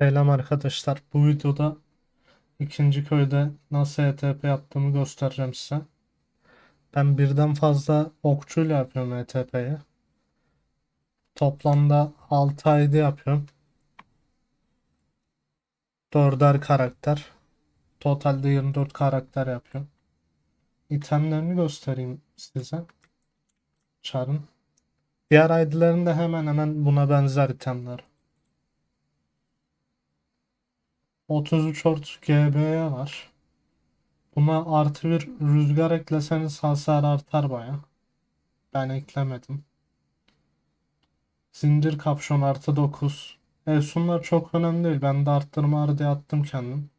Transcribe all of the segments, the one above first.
Selam arkadaşlar. Bu videoda ikinci köyde nasıl ETP yaptığımı göstereceğim size. Ben birden fazla okçuyla yapıyorum ETP'yi. Toplamda 6 ayda yapıyorum. Dörder karakter. Totalde 24 karakter yapıyorum. İtemlerini göstereyim size. Çarın. Diğer ID'lerinde hemen hemen buna benzer itemler. 33 ort GB'ye var. Buna artı bir rüzgar ekleseniz hasar artar baya. Ben eklemedim. Zincir kapşon artı 9. Efsunlar çok önemli değil. Ben de arttırma ar diye attım kendim.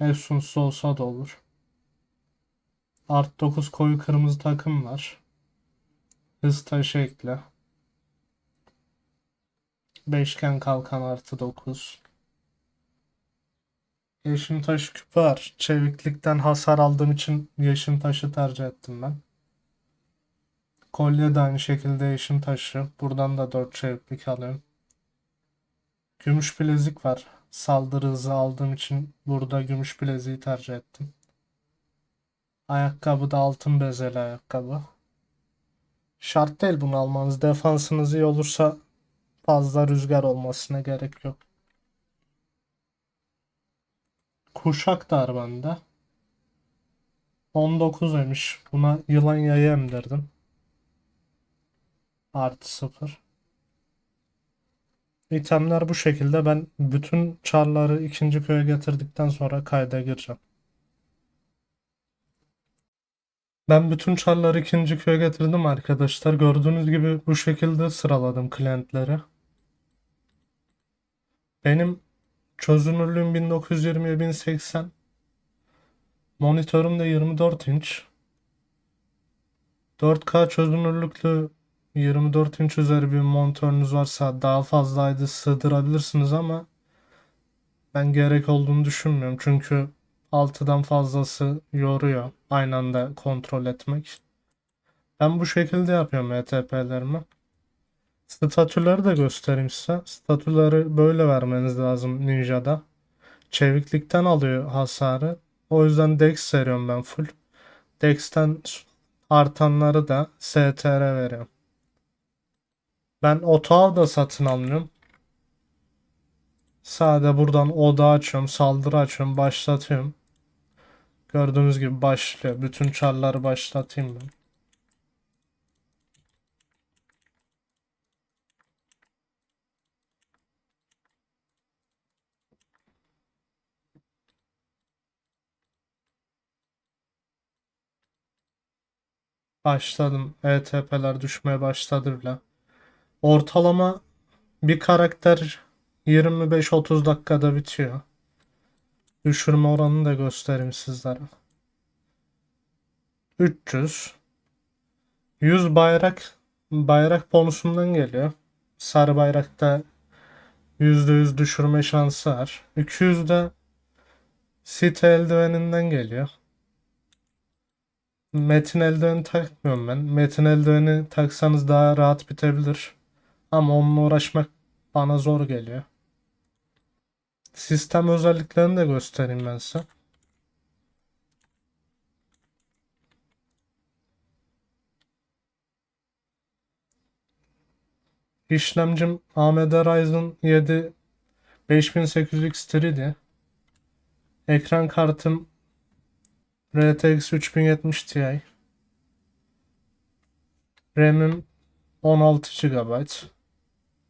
Efsunsuz olsa da olur. Art 9 koyu kırmızı takım var. Hız taşı ekle. Beşgen kalkan artı 9. Yeşim taşı küpü var. Çeviklikten hasar aldığım için yeşim taşı tercih ettim ben. Kolye de aynı şekilde yeşim taşı. Buradan da 4 çeviklik alıyorum. Gümüş bilezik var. Saldırı hızı aldığım için burada gümüş bileziği tercih ettim. Ayakkabı da altın bezeli ayakkabı. Şart değil bunu almanız. Defansınız iyi olursa fazla rüzgar olmasına gerek yok. Kuşak da var bende. 19 demiş. Buna yılan yayı emdirdim. Artı 0. İtemler bu şekilde. Ben bütün çarları ikinci köye getirdikten sonra kayda gireceğim. Ben bütün çarları ikinci köye getirdim arkadaşlar. Gördüğünüz gibi bu şekilde sıraladım klientleri. Benim çözünürlüğüm 1920 1080. Monitörüm de 24 inç. 4K çözünürlüklü 24 inç üzeri bir monitörünüz varsa daha fazla ayda sığdırabilirsiniz ama ben gerek olduğunu düşünmüyorum. Çünkü 6'dan fazlası yoruyor aynı anda kontrol etmek. Ben bu şekilde yapıyorum ETP'lerimi. Statüleri de göstereyim size. Statüleri böyle vermeniz lazım Ninja'da. Çeviklikten alıyor hasarı. O yüzden Dex veriyorum ben full. Dex'ten artanları da STR veriyorum. Ben otağı da satın almıyorum. Sade buradan oda açıyorum, saldırı açıyorum, başlatıyorum. Gördüğünüz gibi başlıyor. Bütün çarları başlatayım ben. Başladım. ETP'ler düşmeye başladı bile. Ortalama bir karakter 25-30 dakikada bitiyor. Düşürme oranını da göstereyim sizlere. 300 100 bayrak bayrak bonusundan geliyor. Sarı bayrakta %100 düşürme şansı var. 200 de site eldiveninden geliyor. Metin eldiveni takmıyorum ben. Metin eldiveni taksanız daha rahat bitebilir. Ama onunla uğraşmak bana zor geliyor. Sistem özelliklerini de göstereyim ben size. İşlemcim AMD Ryzen 7 5800 X3'di. Ekran kartım RTX 3070 Ti. RAM'im 16 GB.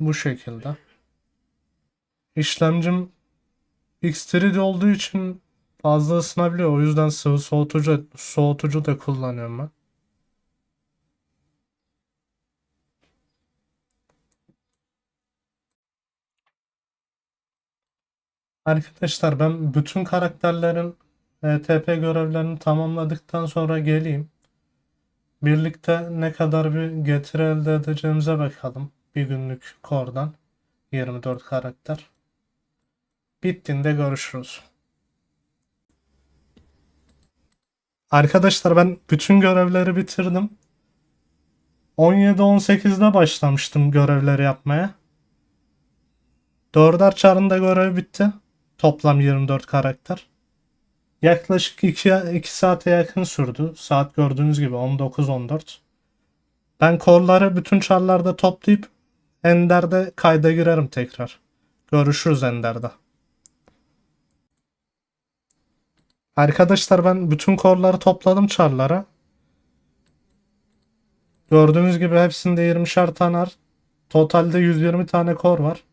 Bu şekilde. İşlemcim X3'de olduğu için fazla ısınabiliyor. O yüzden sıvı soğutucu, soğutucu da kullanıyorum ben. Arkadaşlar ben bütün karakterlerin ETP görevlerini tamamladıktan sonra geleyim. Birlikte ne kadar bir getiri elde edeceğimize bakalım. Bir günlük kordan. 24 karakter. Bittiğinde görüşürüz. Arkadaşlar ben bütün görevleri bitirdim. 17-18'de başlamıştım görevleri yapmaya. Dörder çarında görev bitti. Toplam 24 karakter. Yaklaşık 2, 2 saate yakın sürdü. Saat gördüğünüz gibi 19.14. Ben kolları bütün çarlarda toplayıp Ender'de kayda girerim tekrar. Görüşürüz Ender'de. Arkadaşlar ben bütün korları topladım çarlara. Gördüğünüz gibi hepsinde 20'şer tane var. Totalde 120 tane kor var.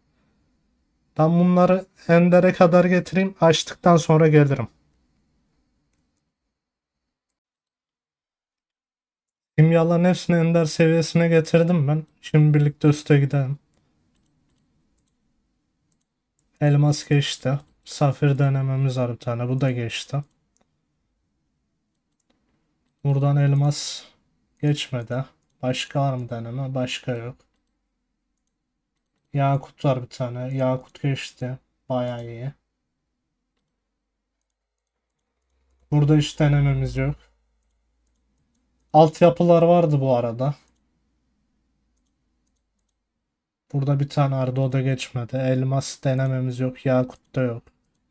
Ben bunları Ender'e kadar getireyim. Açtıktan sonra gelirim. Kimyaların hepsini Ender seviyesine getirdim ben. Şimdi birlikte üste gidelim. Elmas geçti. Safir denememiz var bir tane. Bu da geçti. Buradan elmas geçmedi. Başka var mı deneme? Başka yok. Yakut var bir tane. Yakut geçti. Bayağı iyi. Burada hiç denememiz yok. Altyapılar vardı bu arada. Burada bir tane vardı o da geçmedi. Elmas denememiz yok. Yakut da yok.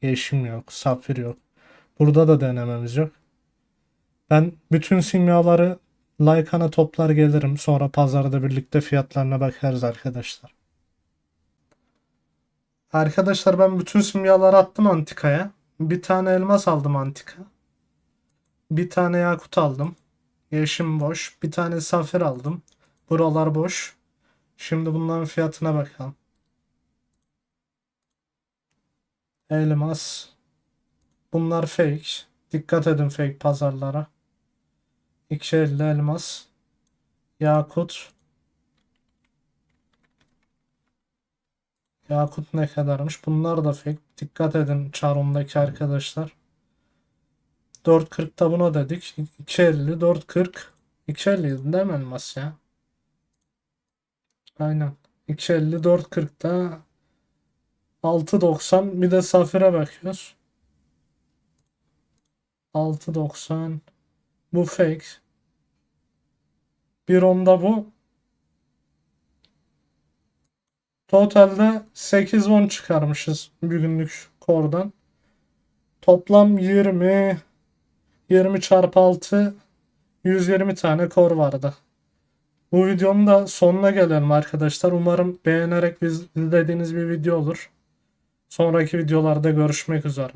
Yeşim yok. Safir yok. Burada da denememiz yok. Ben bütün simyaları Lycan'a toplar gelirim. Sonra pazarda birlikte fiyatlarına bakarız arkadaşlar. Arkadaşlar ben bütün simyaları attım Antika'ya. Bir tane elmas aldım Antika. Bir tane yakut aldım. Yeşim boş. Bir tane safir aldım. Buralar boş. Şimdi bunların fiyatına bakalım. Elmas. Bunlar fake. Dikkat edin fake pazarlara. 250 elmas. Yakut. Yakut ne kadarmış? Bunlar da fake. Dikkat edin çarımdaki arkadaşlar. 4.40'da buna dedik. 2.50, 4.40. 2.50 değil mi elmas ya? Aynen. 2.50, 4.40'da 6.90 bir de safire bakıyoruz. 6.90 bu fake. Bir onda bu. Totalde 8-10 çıkarmışız bir kordan. Toplam 20 20 çarpı 6 120 tane kor vardı. Bu videonun da sonuna gelelim arkadaşlar. Umarım beğenerek izlediğiniz bir video olur. Sonraki videolarda görüşmek üzere.